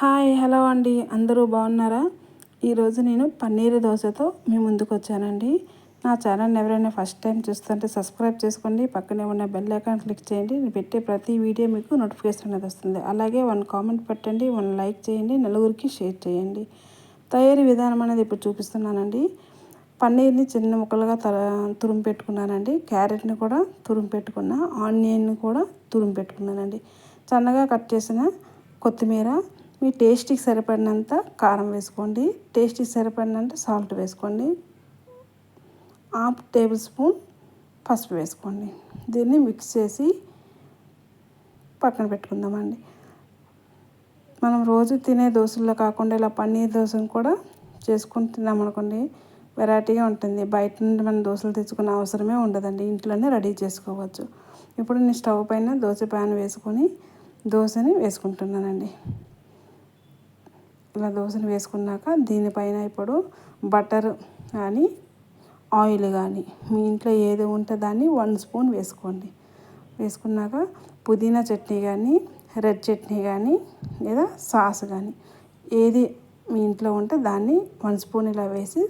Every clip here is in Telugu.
హాయ్ హలో అండి. అందరూ బాగున్నారా? ఈరోజు నేను పన్నీర్ దోశతో మీ ముందుకు వచ్చానండి నా ఛానల్ ఎవరైనా ఫస్ట్ టైం చూస్తుంటే సబ్స్క్రైబ్ చేసుకోండి. పక్కనే ఉన్న బెల్ ఐకాన్ క్లిక్ చేయండి. నేను పెట్టే ప్రతి వీడియో మీకు నోటిఫికేషన్ అనేది వస్తుంది. అలాగే వన్ కామెంట్ పెట్టండి వన్ లైక్ చేయండి నలుగురికి షేర్ చేయండి. తయారీ విధానం అనేది ఇప్పుడు చూపిస్తున్నానండి. పన్నీర్ని చిన్న ముక్కలుగా తర తురుము పెట్టుకున్నానండి. క్యారెట్ని కూడా తురుము పెట్టుకున్నా ఆనియన్ని కూడా తురుము పెట్టుకున్నానండి. సన్నగా కట్ చేసిన కొత్తిమీర మీ టేస్ట్కి సరిపడినంత కారం వేసుకోండి. టేస్ట్కి సరిపడినంత సాల్ట్ వేసుకోండి. హాఫ్ టేబుల్ స్పూన్ పసుపు వేసుకోండి. దీన్ని మిక్స్ చేసి పక్కన పెట్టుకుందామండి. మనం రోజు తినే దోశల్లో కాకుండా ఇలా పన్నీర్ దోశను కూడా చేసుకుని తిన్నామనుకోండి వెరైటీగా ఉంటుంది. బయట నుండి మనం దోశలు తెచ్చుకునే అవసరమే ఉండదండి. ఇంట్లోనే రెడీ చేసుకోవచ్చు. ఇప్పుడు నేను స్టవ్ పైన దోశ ప్యాన్ వేసుకొని దోశని వేసుకుంటున్నానండి. ఇలా దోశను వేసుకున్నాక దీనిపైన ఇప్పుడు బటర్ కానీ ఆయిల్ కానీ మీ ఇంట్లో ఏది ఉంటే దాన్ని వన్ స్పూన్ వేసుకోండి. వేసుకున్నాక పుదీనా చట్నీ కానీ రెడ్ చట్నీ కానీ లేదా సాస్ కానీ ఏది మీ ఇంట్లో ఉంటే దాన్ని వన్ స్పూన్ ఇలా వేసి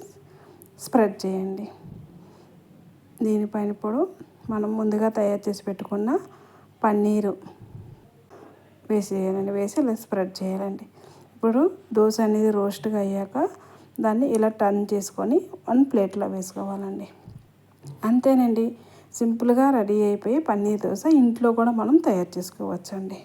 స్ప్రెడ్ చేయండి. దీనిపైన ఇప్పుడు మనం ముందుగా తయారు చేసి పెట్టుకున్న పన్నీరు వేసేయాలండి వేసి ఇలా స్ప్రెడ్ చేయాలండి. ఇప్పుడు దోశ అనేది రోస్ట్గా అయ్యాక దాన్ని ఇలా టర్న్ చేసుకొని వన్ ప్లేట్లో వేసుకోవాలండి. అంతేనండి. సింపుల్గా రెడీ అయిపోయి పన్నీర్ దోశ ఇంట్లో కూడా మనం తయారు చేసుకోవచ్చండి.